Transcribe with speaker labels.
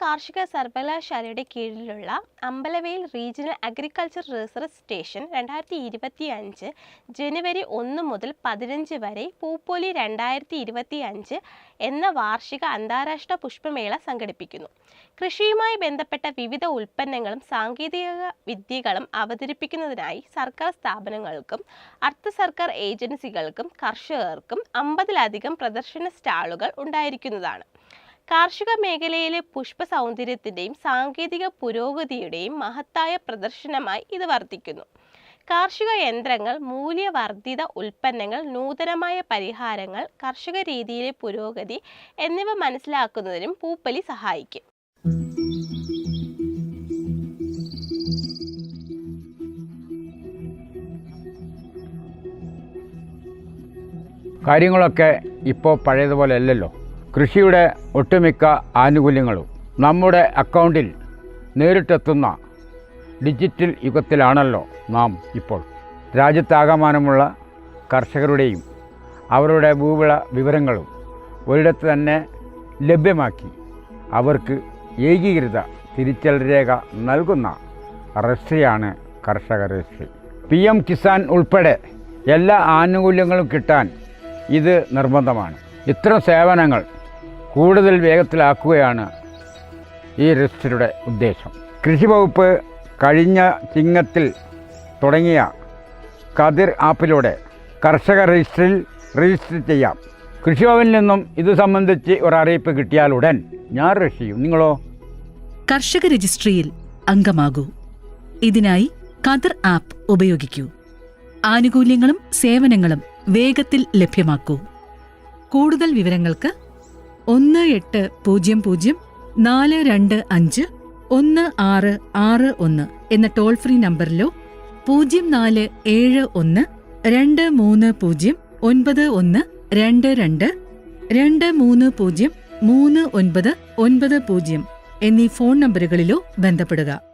Speaker 1: കാർഷിക സർവകലാശാലയുടെ കീഴിലുള്ള Ambalavayal regional agriculture research station രണ്ടായിരത്തി ഇരുപത്തി അഞ്ച് ജനുവരി ഒന്ന് മുതൽ പതിനഞ്ച് വരെ പൂപ്പൊലി രണ്ടായിരത്തി ഇരുപത്തി അഞ്ച് എന്ന വാർഷിക അന്താരാഷ്ട്ര പുഷ്പമേള സംഘടിപ്പിക്കുന്നു. കൃഷിയുമായി ബന്ധപ്പെട്ട വിവിധ ഉൽപ്പന്നങ്ങളും സാങ്കേതിക വിദ്യകളും അവതരിപ്പിക്കുന്നതിനായി സർക്കാർ സ്ഥാപനങ്ങൾക്കും അർദ്ധ സർക്കാർ ഏജൻസികൾക്കും കർഷകർക്കും അമ്പതിലധികം പ്രദർശന സ്റ്റാളുകൾ ഉണ്ടായിരിക്കുന്നതാണ്. കാർഷിക മേഖലയിലെ പുഷ്പ സൗന്ദര്യത്തിന്റെയും സാങ്കേതിക പുരോഗതിയുടെയും മഹത്തായ പ്രദർശനമായി ഇത് വർദ്ധിക്കുന്നു കാർഷിക യന്ത്രങ്ങൾ മൂല്യവർദ്ധിത ഉൽപ്പന്നങ്ങൾ നൂതനമായ പരിഹാരങ്ങൾ കർഷക രീതിയിലെ പുരോഗതി എന്നിവ മനസ്സിലാക്കുന്നതിനും പൂപ്പലി സഹായിക്കും.
Speaker 2: കാര്യങ്ങളൊക്കെ ഇപ്പോൾ പഴയതുപോലെ അല്ലല്ലോ? കൃഷിയുടെ ഒട്ടുമിക്ക ആനുകൂല്യങ്ങളും നമ്മുടെ അക്കൗണ്ടിൽ നേരിട്ടെത്തുന്ന ഡിജിറ്റൽ യുഗത്തിലാണല്ലോ നാം ഇപ്പോൾ. രാജ്യത്താകമാനമുള്ള കർഷകരുടെയും അവരുടെ ഭൂവിള വിവരങ്ങളും ഒരിടത്ത് തന്നെ ലഭ്യമാക്കി അവർക്ക് ഏകീകൃത തിരിച്ചൽ രേഖ നൽകുന്ന രജിസ്ട്രിയാണ് കർഷക രജിസ്ട്രി. പി എം കിസാൻ ഉൾപ്പെടെ എല്ലാ ആനുകൂല്യങ്ങളും കിട്ടാൻ ഇത് നിർബന്ധമാണ്. ഇത്തരം സേവനങ്ങൾ കൂടുതൽ വേഗത്തിലാക്കുകയാണ് ഈ രജിസ്റ്ററുടെ ഉദ്ദേശം. കൃഷി വകുപ്പ് കഴിഞ്ഞ ചിങ്ങത്തിൽ തുടങ്ങിയ കതിർ ആപ്പിലൂടെ കർഷക രജിസ്റ്ററിൽ രജിസ്റ്റർ ചെയ്യാം. കൃഷിഭവനിൽ നിന്നും ഇത് സംബന്ധിച്ച് ഒരറിയിപ്പ് ഉടൻ ഞാൻ ചെയ്യും. നിങ്ങളോ?
Speaker 3: കർഷക രജിസ്ട്രിയിൽ അംഗമാകൂ. ഇതിനായി കതിർ ആപ്പ് ഉപയോഗിക്കൂ. ആനുകൂല്യങ്ങളും സേവനങ്ങളും വേഗത്തിൽ ലഭ്യമാക്കൂ. കൂടുതൽ വിവരങ്ങൾക്ക് ഒന്ന് എട്ട് പൂജ്യം പൂജ്യം നാല് രണ്ട് അഞ്ച് ഒന്ന് ആറ് ആറ് ഒന്ന് എന്ന ടോൾ ഫ്രീ നമ്പറിലോ പൂജ്യം നാല് ഏഴ് ഒന്ന് രണ്ട് മൂന്ന് പൂജ്യം ഒൻപത് ഒന്ന് രണ്ട് രണ്ട് രണ്ട് മൂന്ന് പൂജ്യം മൂന്ന് ഒൻപത് ഒൻപത് പൂജ്യം എന്നീ ഫോൺ നമ്പറുകളിലോ ബന്ധപ്പെടുക.